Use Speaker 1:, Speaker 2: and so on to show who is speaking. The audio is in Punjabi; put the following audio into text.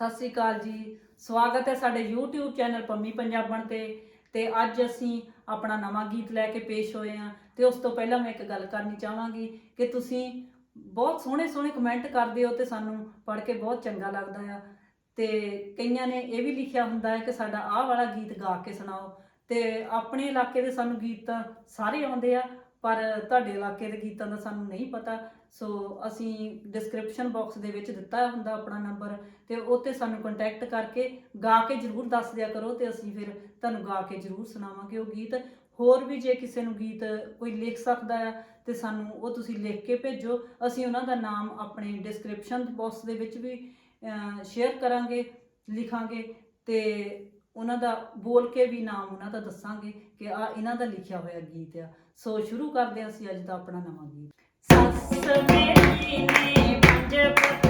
Speaker 1: ਸਤਿ ਸ੍ਰੀ ਅਕਾਲ ਜੀ। ਸਵਾਗਤ ਹੈ ਸਾਡੇ YouTube ਚੈਨਲ ਪੰਮੀ ਪੰਜਾਬਣ ਤੇ ਤੇ ਅੱਜ ਅਸੀਂ ਆਪਣਾ ਨਵਾਂ ਗੀਤ ਲੈ ਕੇ ਪੇਸ਼ ਹੋਏ ਹਾਂ ਤੇ ਉਸ ਤੋਂ ਪਹਿਲਾਂ ਮੈਂ ਇੱਕ ਗੱਲ ਕਰਨੀ ਚਾਹਾਂਗੀ ਕਿ ਤੁਸੀਂ ਬਹੁਤ ਸੋਹਣੇ ਸੋਹਣੇ ਕਮੈਂਟ ਕਰਦੇ ਹੋ ਤੇ ਸਾਨੂੰ ਪੜ੍ਹ ਕੇ ਬਹੁਤ ਚੰਗਾ ਲੱਗਦਾ ਆ। ਤੇ ਕਈਆਂ ਨੇ ਇਹ ਵੀ ਲਿਖਿਆ ਹੁੰਦਾ ਹੈ ਕਿ ਸਾਡਾ ਆਹ ਵਾਲਾ ਗੀਤ ਗਾ ਕੇ ਸੁਣਾਓ। ਤੇ ਆਪਣੇ ਇਲਾਕੇ ਦੇ ਸਾਨੂੰ ਗੀਤ ਤਾਂ ਸਾਰੇ ਆਉਂਦੇ ਆ। ਪਰ ਤੁਹਾਡੇ ਇਲਾਕੇ ਦੇ ਗੀਤਾਂ ਦਾ ਸਾਨੂੰ ਨਹੀਂ ਪਤਾ, ਸੋ ਅਸੀਂ ਡਿਸਕ੍ਰਿਪਸ਼ਨ ਬਾਕਸ ਦੇ ਵਿੱਚ ਦਿੱਤਾ ਹੁੰਦਾ ਆਪਣਾ ਨੰਬਰ ਤੇ ਉਹ ਤੇ ਸਾਨੂੰ ਕੰਟੈਕਟ ਕਰਕੇ ਗਾ ਕੇ ਜਰੂਰ ਦੱਸ ਦਿਆ ਕਰੋ ਤੇ ਅਸੀਂ ਫਿਰ ਤੁਹਾਨੂੰ ਗਾ ਕੇ ਜਰੂਰ ਸੁਣਾਵਾਂਗੇ ਉਹ ਗੀਤ। ਹੋਰ ਵੀ ਜੇ ਕਿਸੇ ਨੂੰ ਗੀਤ ਕੋਈ ਲਿਖ ਸਕਦਾ ਆ ਤੇ ਸਾਨੂੰ ਉਹ ਤੁਸੀਂ ਲਿਖ ਕੇ ਭੇਜੋ, ਅਸੀਂ ਉਹਨਾਂ ਦਾ ਨਾਮ ਆਪਣੇ ਡਿਸਕ੍ਰਿਪਸ਼ਨ ਬਾਕਸ ਦੇ ਵਿੱਚ ਵੀ ਸ਼ੇਅਰ ਕਰਾਂਗੇ, ਲਿਖਾਂਗੇ ਤੇ ਉਹਨਾਂ ਦਾ ਬੋਲ ਕੇ ਵੀ ਨਾਮ ਉਹਨਾਂ ਦਾ ਦੱਸਾਂਗੇ ਕਿ ਆ ਇਹਨਾਂ ਦਾ ਲਿਖਿਆ ਹੋਇਆ ਗੀਤ ਆ। ਸੋ ਸ਼ੁਰੂ ਕਰਦੇ ਹਾਂ ਅਸੀਂ ਅੱਜ ਦਾ ਆਪਣਾ ਨਵਾਂ ਗੀਤ।
Speaker 2: ਸੱਸ ਮੇਰੀ ਨੇ ਪੰਜ ਪੁੱਤ